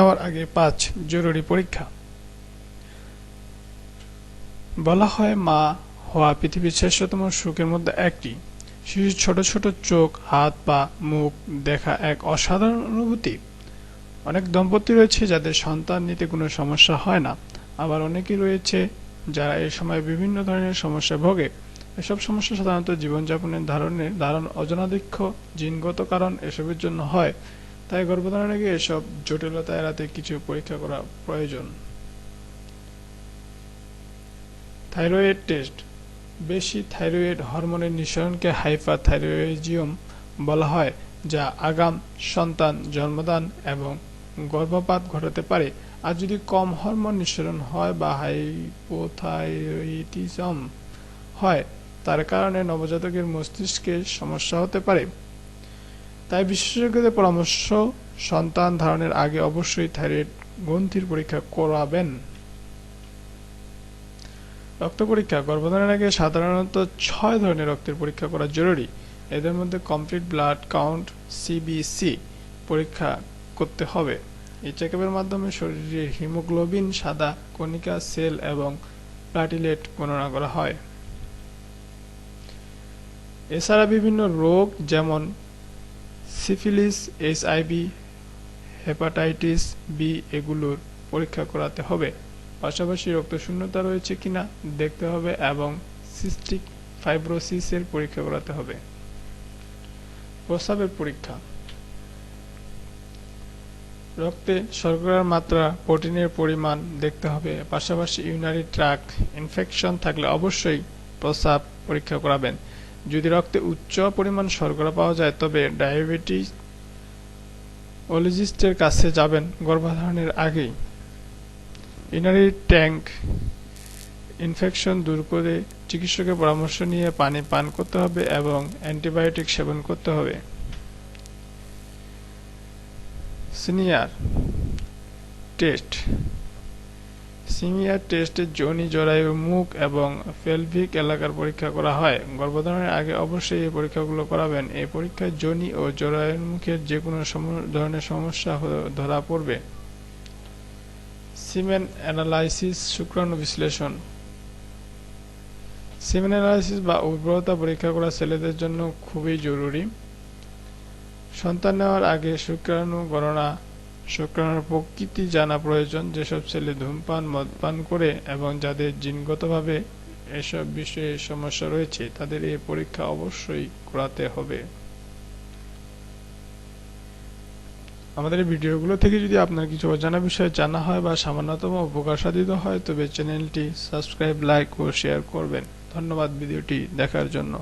নেওয়ার আগে পাঁচ জরুরি পরীক্ষা। বলা হয় মা হওয়া পৃথিবীর শ্রেষ্ঠতম সুখের মধ্যে একটি। শিশুর ছোট ছোট চোখ, হাত, পা, মুখ দেখা এক অসাধারণ অনুভূতি। অনেক দম্পতি রয়েছে যাদের সন্তান নিতে কোনো সমস্যা হয় না। আবার অনেকেই রয়েছে যারা এই সময় বিভিন্ন ধরনের সমস্যায় ভোগে। এসব সমস্যা সাধারণত জীবনযাপনের ধারণের ধারণ অজনাধিক্য, জিনগত কারণ এসবের জন্য হয়। তাই গর্ভধারণের আগে এসব জটিলতা এড়াতে কিছু পরীক্ষা করা প্রয়োজন। Thyroid test. বেশি থাইরয়েড হরমোনের নিঃসরণকে হাইপারথাইরয়েডিজম বলা হয়, যা আগাম, সন্তান, জন্মদান এবং গর্ভপাত ঘটাতে পারে। আর যদি কম হরমোন নিঃসরণ হয় বা হাইপোথাইরয়েডিজম হয়, তার কারণে নবজাতকের মস্তিষ্কে সমস্যা হতে পারে। তাই বিশেষজ্ঞদের পরামর্শ সন্তান ধারণের আগে অবশ্যই থাইরয়েড গ্রন্থির পরীক্ষা করাবেন। রক্ত পরীক্ষা, গর্ভধারণের আগে সাধারণত ছয় ধরনের রক্তের পরীক্ষা করা জরুরি। এদের মধ্যে কমপ্লিট ব্লাড কাউন্ট সিবিসি পরীক্ষা করতে হবে। এই চেকআপের মাধ্যমে শরীরে হিমোগ্লোবিন, সাদা কণিকা, সেল এবং প্লাটিলেট গণনা করা হয়। এছাড়া বিভিন্ন রোগ যেমন সিফিলিস এইচআইভি হেপাটাইটিস বি এগুলোর পরীক্ষা করাতে হবে। পাশাপাশি রক্তশূন্যতা রয়েছে কিনা দেখতে হবে এবং সিস্টিক ফাইব্রোসিসের পরীক্ষা করাতে হবে। প্রস্রাবের পরীক্ষা। রক্তে শর্করার মাত্রা, প্রোটিনের পরিমাণ দেখতে হবে। পাশাপাশি ইউনারি ট্রাক ইনফেকশন থাকলে অবশ্যই প্রস্রাব পরীক্ষা করাবেন। যদি রক্তে উচ্চ পরিমাণ শর্করা পাওয়া যায়, তবে ডায়াবেটিস ওলজিস্টের কাছে যাবেন গর্ভধারণের আগেই। ইনারি ট্যাঙ্ক ইনফেকশন দূর করে চিকিৎসকের পরামর্শ নিয়ে পানি পান করতে হবে এবং অ্যান্টিবায়োটিক সেবন করতে হবে। সিনিয়র টেস্ট সিনিয়র টেস্টে যোনি জরায়ু, মুখ এবং পেলভিক এলাকার পরীক্ষা করা হয়। গর্ভধারণের আগে অবশ্যই এই পরীক্ষাগুলো করাবেন। এই পরীক্ষায় যোনি ও জরায়ুর মুখের যে কোনো ধরনের সমস্যা ধরা পড়বে। সিমেন অ্যানালাইসিস শুক্রাণু বিশ্লেষণ। সিমেন অ্যানালাইসিস বা উর্বরতা পরীক্ষা করা ছেলেদের জন্য খুবই জরুরি। সন্তান নেওয়ার আগে শুক্রাণু গণনা শুক্রাণুর প্রকৃতি জানা প্রয়োজন যেসব ছেলে ধূমপান, মদপান করে এবং যাদের জিনগতভাবে এসব বিষয়ে সমস্যা রয়েছে, তাদের এই পরীক্ষা অবশ্যই করাতে হবে। আমাদের এই ভিডিওগুলো থেকে যদি আপনার কিছু অজানা বিষয়ে জানা হয় বা সামান্যতম উপকার সাধিত হয়, তবে চ্যানেলটি সাবস্ক্রাইব, লাইক ও শেয়ার করবেন। ধন্যবাদ ভিডিওটি দেখার জন্য।